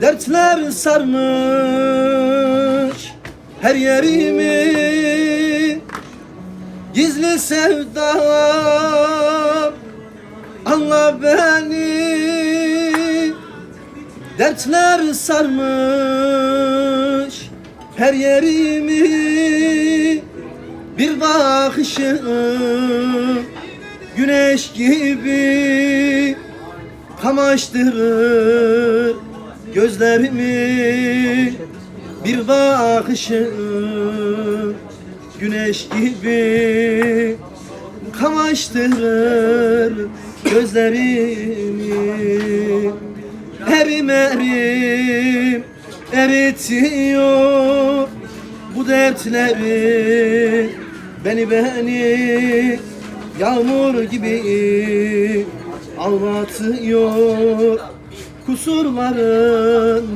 Dertler sarmış her yerimi. Gizli sevdam anla beni. Dertler sarmış her yerimi. Bir bakışın güneş gibi kamaştırır gözlerimi Bir bakışın güneş gibi kamaştırır gözlerimi. Erim erim eritiyor bu dertleri. Beni beni yağmur gibi ağlatıyor Kusurların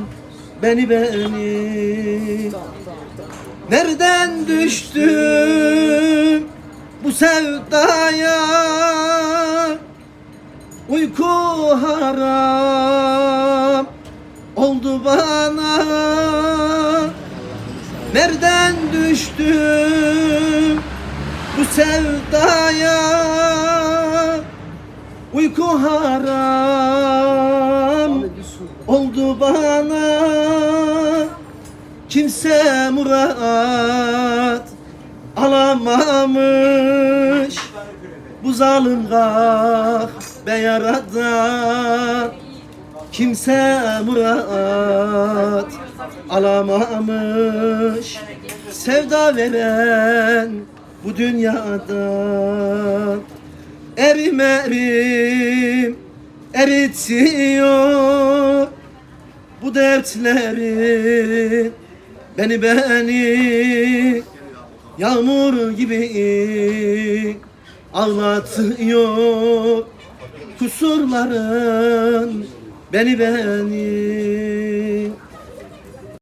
beni beni Nereden düştüm bu sevdaya? Uyku haram oldu bana. Nereden düştüm bu sevdaya? Uyku haram oldu bana Kimse murat alamamış. Bu zalim kahpe yaradan Kimse murat alamamış. Sevda veren bu dünyada Erim erim eritiyor. Bu dertleri Beni beni yağmur gibi ağlatıyor. Kusurların beni beni